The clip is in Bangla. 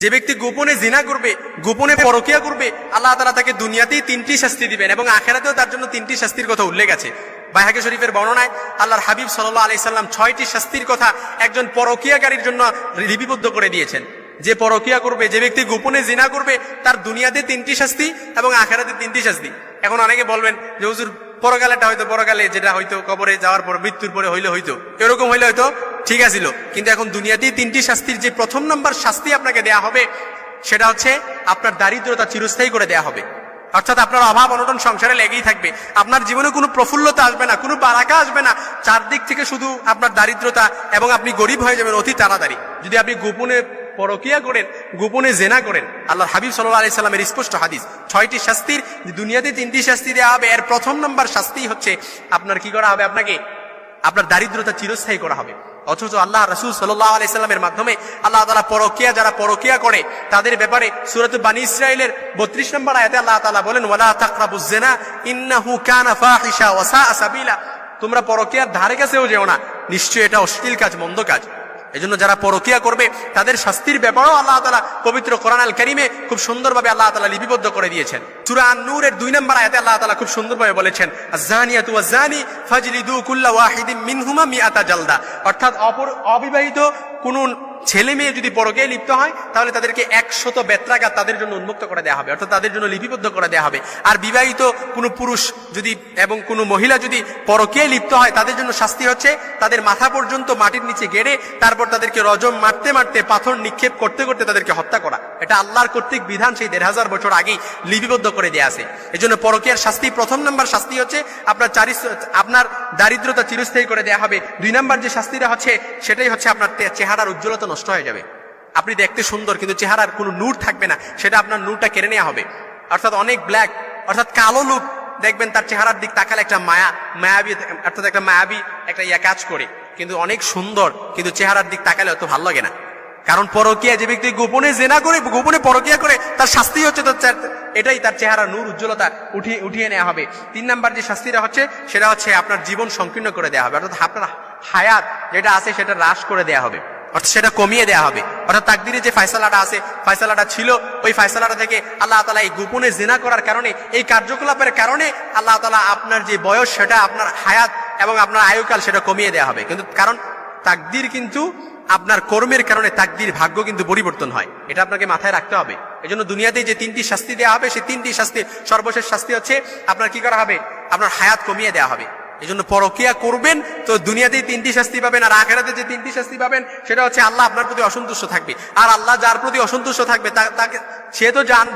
যে ব্যক্তি গোপনে জিনা করবে, গোপনে পরকিয়া করবে, আল্লাহ তালা তাকে দুনিয়াতেই তিনটি শাস্তি দিবেন এবং আখেরাতেও তার জন্য তিনটি শাস্তির কথা উল্লেখ আছে। বাইহাকে শরীফের বর্ণনায় আল্লাহর হাবিব সাল্লাহ আলি সাল্লাম ছয়টি শাস্তির কথা একজন পরকিয়াকারীর জন্য লিপিবদ্ধ করে দিয়েছেন। যে পরকিয়া করবে, যে ব্যক্তি গোপনে জিনা করবে, তার দুনিয়াতে তিনটি শাস্তি এবং আখেরাতে তিনটি শাস্তি। এখন অনেকে বলবেন যে, হুজুর পরকালেটা হয়তো পরকালে, যেটা হয়তো কবরে যাওয়ার পর মৃত্যুর পরে হইলে হইতো। এরকম হইলে হয়তো ঠিক আছিল। কিন্তু এখন দুনিয়াতেই তিনটি শাস্তির যে প্রথম নম্বর শাস্তি আপনাকে দেয়া হবে, সেটা হচ্ছে আপনার দারিদ্রতা চিরস্থায়ী করে দেয়া হবে। অর্থাৎ আপনার অভাব অনটন সংসারে লেগেই থাকবে। আপনার জীবনে কোনো প্রফুল্লতা আসবে না, কোনো বারাকা আসবে না। চারদিক থেকে শুধু আপনার দারিদ্রতা এবং আপনি গরিব হয়ে যাবেন অতি তাড়াতাড়ি। যদি আপনি গোপনে পরকিয়া করেন, গোপনে জেনা করেন। আল্লাহ হাবিব সাল্লাহ আলি সাল্লামের স্পষ্ট হাদিস। ছয়টি শাস্তির, দুনিয়াতে তিনটি শাস্তি দেওয়া হবে এর প্রথম নম্বর শাস্তি হচ্ছে আপনার কি করা হবে আপনাকে? আপনার দারিদ্রতা চিরস্থায়ী করা হবে। অথচ আল্লাহ রসুল সাল্লাহ আলাইস্লামের মাধ্যমে আল্লাহ তালা পরকিয়া, যারা পরকিয়া করে, তাদের ব্যাপারে সুরত বানী ইসরায়েলের বত্রিশ নম্বর আয়াতে আল্লাহ তালা বলেন, ওয়ালা তাকরাবুজ্জেনা ইন্নাহু কানা ফাহিশা আসাবিলা তোমরা পরকিয়ার ধারে কাছেও যেও না। নিশ্চয়ই এটা অশ্লীল কাজ, মন্দ কাজ। এজন্য যারা পরকিয়া করবে, তাদের শাস্তির ব্যাপারও আল্লাহ তালা পবিত্র কোরআন আল করিমে খুব সুন্দরভাবে আল্লাহ তালা লিপিবদ্ধ করে দিয়েছেন। চুরান নূরের দুই নম্বর আয়াতে আল্লাহ তালা খুব সুন্দরভাবে বলেছেন জানিয়াতু জানি ফাজলিদু কুল্লা ওয়াহিদিন মিনহুমা মিয়াতা জালদা। অর্থাৎ অপর অবিবাহিত কোন ছেলে মেয়ে যদি পরকে লিপ্ত হয়, তাহলে তাদেরকে একশত বেত্রাঘাত তাদের জন্য উন্মুক্ত করে দেওয়া হবে, অর্থাৎ তাদের জন্য লিপিবদ্ধ করে দেওয়া হবে। আর বিবাহিত কোনো পুরুষ যদি এবং কোনো মহিলা যদি পরকে লিপ্ত হয়, তাদের জন্য শাস্তি হচ্ছে তাদের মাথা পর্যন্ত মাটির নিচে গেড়ে তারপর তাদেরকে রজম মারতে মারতে পাথর নিক্ষেপ করতে করতে তাদেরকে হত্যা করা। এটা আল্লাহর কর্তৃক বিধান, সেই দেড় হাজার বছর আগেই লিপিবদ্ধ করে দেওয়া আছে। এই জন্য পরকিয়ার শাস্তি, প্রথম নাম্বার শাস্তি হচ্ছে আপনার চারি আপনার দারিদ্রতা চিরস্থায়ী করে দেওয়া হবে। দুই নাম্বার যে শাস্তিটা হচ্ছে, সেটাই হচ্ছে আপনার চেহারার উজ্জ্বলতা নষ্ট হয়ে যাবে। আপনি দেখতে সুন্দর, কিন্তু চেহারার কোনো নূর থাকবে না। সেটা আপনার নূরটা কেড়ে নেওয়া হবে। অর্থাৎ অনেক ব্ল্যাক অর্থাৎ কালো লোক দেখবেন তার চেহারার দিক তাকালে একটা মায়া, মায়াবী, অর্থাৎ একটা মায়াবী একটা ইয়া কাজ করে। কিন্তু অনেক সুন্দর, কিন্তু চেহারার দিক তাকালে অত ভালো লাগে না। কারণ পরকিয়া যে ব্যক্তি গোপনে জেনা করে, গোপনে পরকিয়া করে, তার শাস্তি হচ্ছে তার এটাই তার চেহারা নূর, উজ্জ্বলতা উঠিয়ে উঠিয়ে নেওয়া হবে। তিন নাম্বার যে শাস্তিটা হচ্ছে, সেটা হচ্ছে আপনার জীবন সংকীর্ণ করে দেওয়া হবে। অর্থাৎ আপনার হায়াত যেটা আছে, সেটা হ্রাস করে দেওয়া হবে। অর্থাৎ সেটা কমিয়ে দেওয়া হবে। অর্থাৎ তাকদিরে যে ফয়সালাটা আছে, ফয়সালাটা ছিল, ওই ফয়সালাটা থেকে আল্লাহ তালা এই গোপনে জেনা করার কারণে, এই কার্যকলাপের কারণে আল্লাহ তালা আপনার যে বয়স, সেটা আপনার হায়াত এবং আপনার আয়ুকাল, সেটা কমিয়ে দেওয়া হবে। কিন্তু কারণ তাকদির কিন্তু আপনার কর্মের কারণে তাকদির ভাগ্য কিন্তু পরিবর্তন হয়। এটা আপনাকে মাথায় রাখতে হবে। এই জন্য দুনিয়াতে যে তিনটি শাস্তি দেওয়া হবে, সেই তিনটি শাস্তি সর্বশেষ শাস্তি হচ্ছে, আপনার কি করা হবে? আপনার হায়াত কমিয়ে দেওয়া হবে। এই জন্য পরকিয়া করবেন তো দুনিয়াতেই তিনটি শাস্তি পাবেন আর আখেরাতে যে তিনটি শাস্তি পাবেন, সেটা হচ্ছে আল্লাহ আপনার প্রতি অসন্তুষ্ট থাকবে। আর আল্লাহ যার প্রতি অসন্তুষ্ট থাকবে তাকে সে তো জান